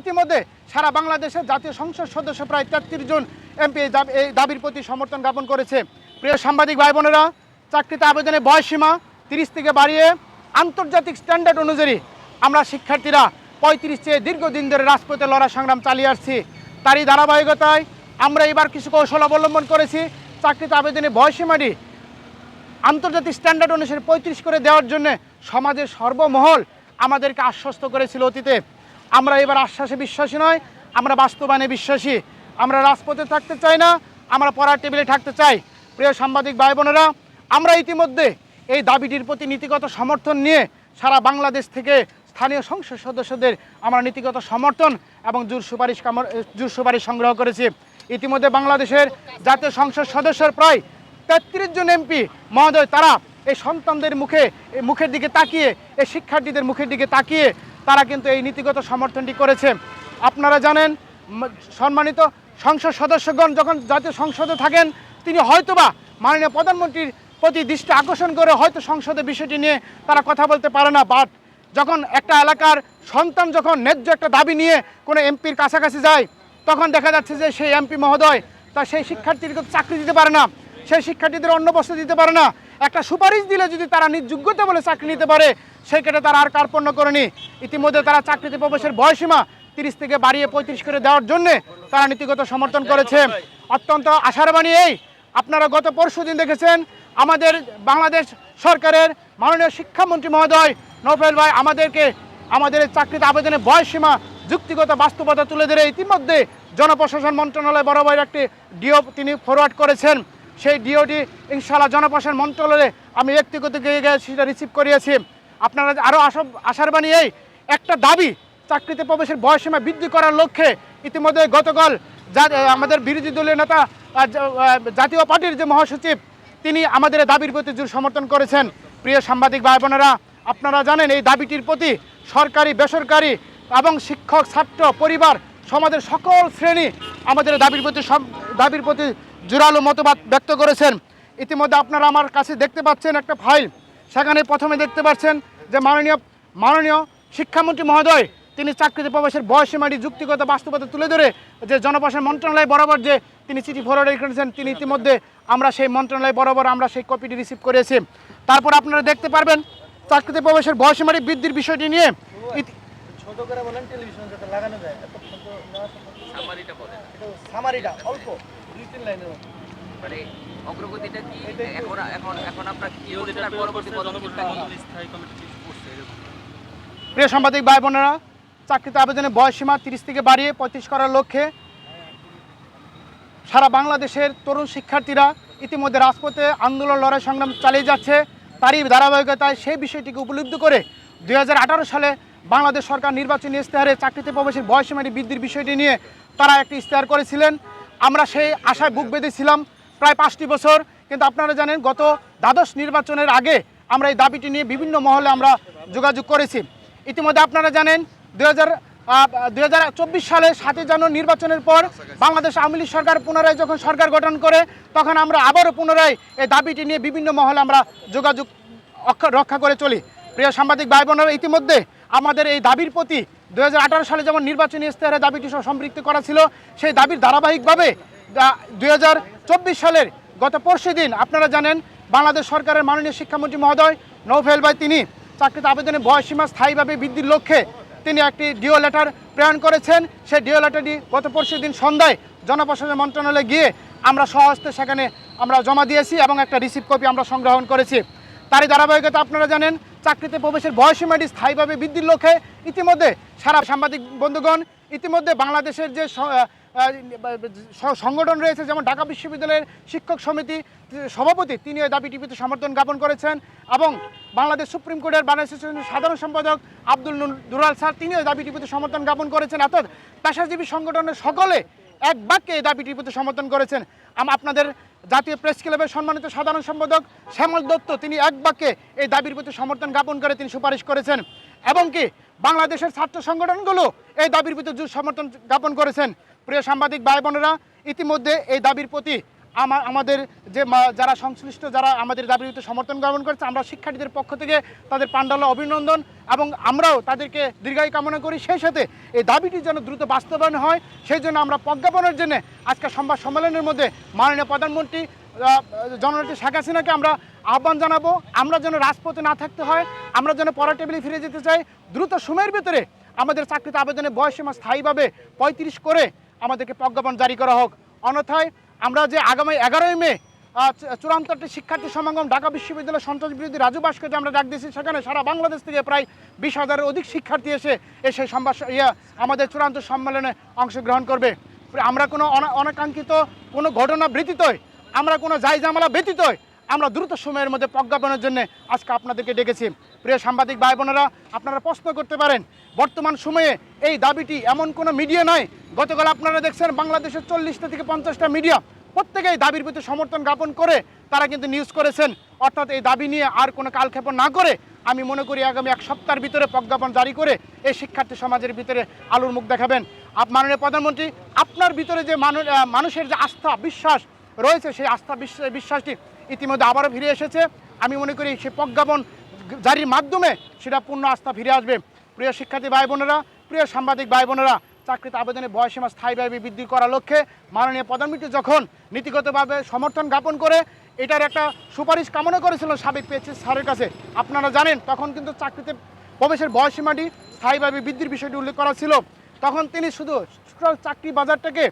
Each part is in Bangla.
ইতিমধ্যে সারা বাংলাদেশের জাতীয় সংসদ সদস্য প্রায় তেত্রিশ জন এমপি এই দাবির প্রতি সমর্থন জ্ঞাপন করেছে। প্রিয় সাংবাদিক ভাই বোনেরা চাকরিতে আবেদনের বয়সীমা তিরিশ থেকে বাড়িয়ে আন্তর্জাতিক স্ট্যান্ডার্ড অনুযায়ী আমরা শিক্ষার্থীরা পঁয়ত্রিশ চেয়ে দীর্ঘদিন ধরে রাজপথে লড়াই সংগ্রাম চালিয়ে আসছি। তারই ধারাবাহিকতায় আমরা এবার কিছু কৌশল অবলম্বন করেছি। চাকরিতে আবেদনের বয়সীমাটি আন্তর্জাতিক স্ট্যান্ডার্ড অনুসারে পঁয়ত্রিশ করে দেওয়ার জন্য সমাজের সর্বমহল আমাদেরকে আশ্বস্ত করেছিল অতীতে। আমরা এবার আশ্বাসে বিশ্বাসী নয়, আমরা বাস্তবায়নে বিশ্বাসী। আমরা রাজপথে থাকতে চাই না, আমরা পড়ার টেবিলে থাকতে চাই। প্রিয় সাংবাদিক ভাই বোনেরা আমরা ইতিমধ্যে এই দাবিটির প্রতি নীতিগত সমর্থন নিয়ে সারা বাংলাদেশ থেকে স্থানীয় সংসদ সদস্যদের আমরা নীতিগত সমর্থন এবং জোর সুপারিশ জোর সুপারিশ সংগ্রহ করেছি। ইতিমধ্যে বাংলাদেশের জাতীয় সংসদ সদস্যের প্রায় তেত্রিশ জন এমপি মহোদয়, তারা এই সন্তানদের মুখে, মুখের দিকে তাকিয়ে, এই শিক্ষার্থীদের মুখের দিকে তাকিয়ে তারা কিন্তু এই নীতিগত সমর্থনটি করেছে। আপনারা জানেন সম্মানিত সংসদ সদস্যগণ যখন জাতীয় সংসদে থাকেন, তিনি হয়তোবা মাননীয় প্রধানমন্ত্রীর প্রতি দৃষ্টি আকর্ষণ করে হয়তো সংসদে বিষয়টি নিয়ে তারা কথা বলতে পারে না। বাট যখন একটা এলাকার সন্তান যখন ন্যায্য একটা দাবি নিয়ে কোনো এমপির কাছাকাছি যায়, তখন দেখা যাচ্ছে যে সেই এমপি মহোদয় তা সেই শিক্ষার্থীদেরকে চাকরি দিতে পারে না, সেই শিক্ষার্থীদের অন্য বস্তু দিতে পারে না। একটা সুপারিশ দিলে যদি তারা নিজ যোগ্যতা বলে চাকরি নিতে পারে সেই ক্ষেত্রে তারা আর কার্পণ্য করেনি। ইতিমধ্যে তারা চাকরিতে প্রবেশের বয়সীমা তিরিশ থেকে বাড়িয়ে পঁয়ত্রিশ করে দেওয়ার জন্য তারা নীতিগত সমর্থন করেছে। অত্যন্ত আশার বাণী এই। আপনারা গত পরশু দিন দেখেছেন, আমাদের বাংলাদেশ সরকারের মাননীয় শিক্ষামন্ত্রী মহোদয় নৌফেল ভাই আমাদেরকে আমাদের চাকরিতে আবেদনের বয়সসীমা যুক্তিগত বাস্তবতা তুলে ধরে ইতিমধ্যে জনপ্রশাসন মন্ত্রণালয় বরাবর একটি ডিও তিনি ফরওয়ার্ড করেছেন। সেই ডিওটি ইনশাল্লাহ জনপ্রশাসন মন্ত্রণালয়ে আমি ব্যক্তিগত সেটা রিসিভ করিয়েছি। আপনারা আরও আশার বাণী এই, একটা দাবি, চাকরিতে প্রবেশের বয়সসীমা বৃদ্ধি করার লক্ষ্যে ইতিমধ্যে গতকাল আমাদের বিরোধী দলীয় নেতা জাতীয় পার্টির যে মহাসচিব, তিনি আমাদের দাবির প্রতি জোর সমর্থন করেছেন। প্রিয় সাংবাদিক ভাই বোনেরা আপনারা জানেন এই দাবিটির প্রতি সরকারি, বেসরকারি এবং শিক্ষক, ছাত্র, পরিবার, সমাজের সকল শ্রেণি আমাদের দাবির প্রতি সব- দাবির প্রতি জোরালো মতবাদ ব্যক্ত করেছেন। ইতিমধ্যে আপনারা আমার কাছে দেখতে পাচ্ছেন একটা ফাইল। সেখানে প্রথমে দেখতে পাচ্ছেন যে মাননীয় মাননীয় শিক্ষামন্ত্রী মহোদয় তিনি চাকরিতে প্রবেশের বয়সীমাটি যুক্তিগত বাস্তবতা তুলে ধরে যে জনপ্রশাসন মন্ত্রণালয় বরাবর যে তিনি চিঠি ফরওয়ার্ড করেছেন তিনি ইতিমধ্যে আমরা সেই মন্ত্রণালয় বরাবর আমরা সেই কপিটি রিসিভ করেছি। তারপর আপনারা দেখতে পারবেন চাকরিতে প্রবেশের বয়সীমাটি বৃদ্ধির বিষয়টি নিয়ে। ছোট করে বলেন টেলিভিশন যাতে লাগানো যায়। এত ছোট না। সামারিটা বলেন। এটা সামারিটা অল্প। দুই তিন লাইনের মানে অগ্রগতিটা কি? এখন এখন এখন আপনার কি হচ্ছে তার পরবর্তী পদক্ষেপটা কি? প্রিয় সাংবাদিক ভাই বোনেরা চাকরিতে আবেদনের বয়সসীমা তিরিশ থেকে বাড়িয়ে পঁয়ত্রিশ করার লক্ষ্যে সারা বাংলাদেশের তরুণ শিক্ষার্থীরা ইতিমধ্যে রাজপথে আন্দোলন লড়াই সংগ্রাম চালিয়ে যাচ্ছে। তারই ধারাবাহিকতায় সেই বিষয়টিকে উপলব্ধি করে দুই হাজার আঠারো সালে বাংলাদেশ সরকার নির্বাচনী ইস্তেহারে চাকরিতে প্রবেশের বয়সীমাটি বৃদ্ধির বিষয়টি নিয়ে তারা একটি ইস্তেহার করেছিলেন। আমরা সেই আশায় বুক বেঁধেছিলাম প্রায় পাঁচটি বছর। কিন্তু আপনারা জানেন, গত দ্বাদশ নির্বাচনের আগে আমরা এই দাবিটি নিয়ে বিভিন্ন মহলে আমরা যোগাযোগ করেছি। ইতিমধ্যে আপনারা জানেন দু হাজার সালে সাতই জানুয়ারি নির্বাচনের পর বাংলাদেশ আওয়ামী লীগ সরকার পুনরায় যখন সরকার গঠন করে, তখন আমরা আবারও পুনরায় এই দাবিটি নিয়ে বিভিন্ন মহলে আমরা যোগাযোগ রক্ষা করে চলি। প্রিয় সাংবাদিক ভাই বোনেরা ইতিমধ্যে আমাদের এই দাবির প্রতি দু হাজার আঠারো সালে যেমন নির্বাচনী ইস্তেহারে দাবিটি সম্পৃক্ত করা ছিল, সেই দাবির ধারাবাহিকভাবে দুই হাজার চব্বিশ সালের গত পরশু দিন আপনারা জানেন, বাংলাদেশ সরকারের মাননীয় শিক্ষামন্ত্রী মহোদয় নৌফেল ভাই তিনি চাকরিতে আবেদনের বয়সীমা স্থায়ীভাবে বৃদ্ধির লক্ষ্যে তিনি একটি ডিও লেটার প্রেরণ করেছেন। সেই ডিও লেটারটি গত পরশু দিন সন্ধ্যায় জনপ্রশাসন মন্ত্রণালয়ে গিয়ে আমরা সহস্তে সেখানে আমরা জমা দিয়েছি এবং একটা রিসিভ কপি আমরা সংগ্রহণ করেছি। তারই ধারাবাহিকতা আপনারা জানেন, চাকরিতে প্রবেশের বয়সীমাটি স্থায়ীভাবে বৃদ্ধির লক্ষ্যে ইতিমধ্যে সারা সাংবাদিক বন্ধুগণ, ইতিমধ্যে বাংলাদেশের যে সংগঠন রয়েছে, যেমন ঢাকা বিশ্ববিদ্যালয়ের শিক্ষক সমিতি, সভাপতি, তিনি ওই দাবি টিভিতে সমর্থন জ্ঞাপন করেছেন এবং বাংলাদেশ সুপ্রিম কোর্টের বাংলাদেশ সাধারণ সম্পাদক আব্দুল দুরাল স্যার তিনি ওই দাবি টিভিতে সমর্থন জ্ঞাপন করেছেন। অর্থাৎ পেশাজীবী সংগঠনের সকলে এক বাক্যে এই দাবিটির প্রতি সমর্থন করেছেন। আপনাদের জাতীয় প্রেস ক্লাবের সম্মানিত সাধারণ সম্পাদক শ্যামল দত্ত, তিনি এক বাক্যে এই দাবির প্রতি সমর্থন জ্ঞাপন করে তিনি সুপারিশ করেছেন। এবং কি, বাংলাদেশের ছাত্র সংগঠনগুলো এই দাবির প্রতি সমর্থন জ্ঞাপন করেছেন। প্রিয় সাংবাদিক ভাই বোনেরা ইতিমধ্যে এই দাবির প্রতি আমাদের যে যারা সংশ্লিষ্ট, যারা আমাদের বিরুদ্ধে সমর্থন জ্ঞাপন করেছে, আমরা শিক্ষার্থীদের পক্ষ থেকে তাদের পাণ্ডালা অভিনন্দন এবং আমরাও তাদেরকে দীর্ঘায়ু কামনা করি। সেই সাথে এই দাবিটি যেন দ্রুত বাস্তবায়ন হয়, সেই জন্য আমরা প্রজ্ঞাপনের জন্য আজকে সংবাদ সম্মেলনের মধ্যে মাননীয় প্রধানমন্ত্রী জননেত্রী শেখ হাসিনাকে আমরা আহ্বান জানাব। আমরা যেন রাজপথে না থাকতে হয়, আমরা যেন পড়া টেবিলে ফিরে যেতে চাই। দ্রুত সময়ের ভিতরে আমাদের চাকরিতে আবেদনে বয়সীমা স্থায়ীভাবে পঁয়ত্রিশ করে আমাদেরকে প্রজ্ঞাপন জারি করা হোক। অন্যথায় আমরা যে আগামী এগারোই মে চূড়ান্ত একটি শিক্ষার্থী সমাগম ঢাকা বিশ্ববিদ্যালয় সন্ত্রাস বিরোধী রাজু ভাস্কর্যে আমরা ডাক দিয়েছি। সেখানে সারা বাংলাদেশ থেকে প্রায় বিশ হাজারের অধিক শিক্ষার্থী এসে এসে সংবাদ ইয়া, আমাদের চূড়ান্ত সম্মেলনে অংশগ্রহণ করবে। আমরা কোনো অনা- অনাকাঙ্ক্ষিত কোনো ঘটনা ব্যতীতই আমরা কোনো জাই জামালা ব্যতীতই আমরা দ্রুত সময়ের মধ্যে প্রজ্ঞাপনের জন্য আজকে আপনাদেরকে ডেকেছি। প্রিয় সাংবাদিক ভাই বোনেরা আপনারা প্রশ্ন করতে পারেন, বর্তমান সময়ে এই দাবিটি এমন কোনো মিডিয়া নয় গতকাল আপনারা দেখছেন বাংলাদেশের চল্লিশটা থেকে পঞ্চাশটা মিডিয়া প্রত্যেকেই দাবির প্রতি সমর্থন জ্ঞাপন করে তারা কিন্তু নিউজ করেছেন। অর্থাৎ এই দাবি নিয়ে আর কোনো কালক্ষেপণ না করে আমি মনে করি আগামী এক সপ্তাহের ভিতরে প্রজ্ঞাপন জারি করে এই শিক্ষার্থী সমাজের ভিতরে আলোর মুখ দেখাবেন। মাননীয় প্রধানমন্ত্রী, আপনার ভিতরে যে মানুষের যে আস্থা, বিশ্বাস রয়েছে, সেই আস্থা বিশ্বাসটি ইতিমধ্যে আবারও ফিরে এসেছে। আমি মনে করি সেই প্রজ্ঞাপন জারির মাধ্যমে সেটা পূর্ণ আস্থা ফিরে আসবে। প্রিয় শিক্ষার্থী ভাই বোনেরা প্রিয় সাংবাদিক ভাই বোনেরা চাকরিতে আবেদনে বয়সীমা স্থায়ীভাবে বৃদ্ধি করার লক্ষ্যে মাননীয় প্রধানমন্ত্রী যখন নীতিগতভাবে সমর্থন জ্ঞাপন করে এটার একটা সুপারিশ কামনা করেছিল সাবেক পেয়েছে স্যারের কাছে, আপনারা জানেন, তখন কিন্তু চাকরিতে প্রবেশের বয়সীমাটি স্থায়ীভাবে বৃদ্ধির বিষয়টি উল্লেখ করা ছিল। তখন তিনি শুধু চাকরি বাজারটাকে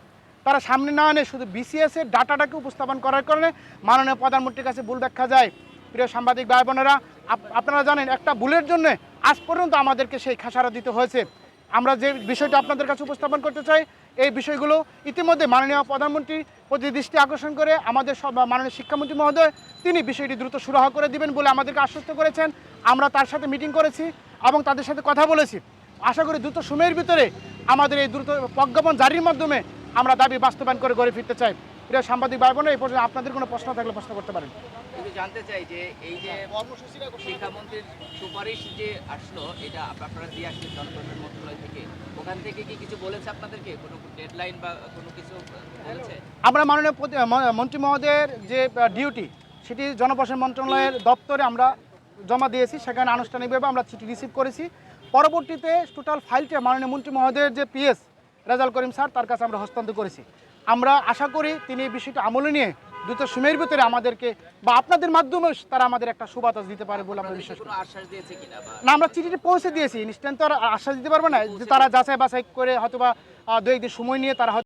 তারা সামনে না আনে শুধু বিসিএসের ডাটাটাকে উপস্থাপন করার কারণে মাননীয় প্রধানমন্ত্রীর কাছে ভুল ব্যাখ্যা যায়। প্রিয় সাংবাদিক ভাই বোনেরা, আপ- আপনারা জানেন, একটা ভুলের জন্য আজ পর্যন্ত আমাদেরকে সেই খাসারা দিতে হয়েছে। আমরা যে বিষয়টা আপনাদের কাছে উপস্থাপন করতে চাই, এই বিষয়গুলো ইতিমধ্যে মাননীয় প্রধানমন্ত্রী প্রতি দৃষ্টি আকর্ষণ করে আমাদের সব মাননীয় শিক্ষামন্ত্রী মহোদয়, তিনি বিষয়টি দ্রুত সুরাহ করে দিবেন বলে আমাদেরকে আশ্বস্ত করেছেন। আমরা তার সাথে মিটিং করেছি এবং তাদের সাথে কথা বলেছি। আশা করি দ্রুত সময়ের ভিতরে আমাদের এই দ্রুত প্রজ্ঞাপন জারির মাধ্যমে আমরা দাবি বাস্তবায়ন করে গড়ে ফিরতে চাই। প্রিয় সাংবাদিক ভাই বোনেরা, এই পর্যন্ত আপনাদের কোনো প্রশ্ন থাকলে প্রশ্ন করতে পারেন। কিন্তু জানতে চাই যে এই যে শিক্ষামন্ত্রীর সুপারিশ যে আসলো এটা আপ- আপনারা দিয়ে আসলেন জনপ্রশাসন মন্ত্রণালয় থেকে ওখান থেকে কি কিছু বলেছে আপনাদেরকে? কোনো ডেডলাইন বা কোনো কিছু বলেছে? আমরা মাননীয় মন্ত্রী মহোদয়ের যে ডিউটি সেটি জনপ্রশাসন মন্ত্রণালয়ের দপ্তরে আমরা জমা দিয়েছি সেখানে আনুষ্ঠানিকভাবে আমরা চিঠি রিসিভ করেছি। পরবর্তীতে টোটাল ফাইলটা মাননীয় মন্ত্রী মহোদয়ের যে পিএস রেজাল করিম স্যার তার কাছে আমরা হস্তান্তর করেছি। আমরা আশা করি তিনি এই বিষয়টা আমলে নিয়ে দ্রুত সময়ের ভিতরে আমাদেরকে বা আপনাদের মাধ্যমে তারা আমাদের একটা সুবাতাস দিতে পারে বলে আমরা বিশ্বাস করি। না আমরা চিঠিটি পৌঁছে দিয়েছি। ইনস্ট্যান্ট তো আর আশ্বাস দিতে পারব না। যে তারা যাচাই বাছাই করে হয়তো বা দু একদিন সময় নিয়ে তারা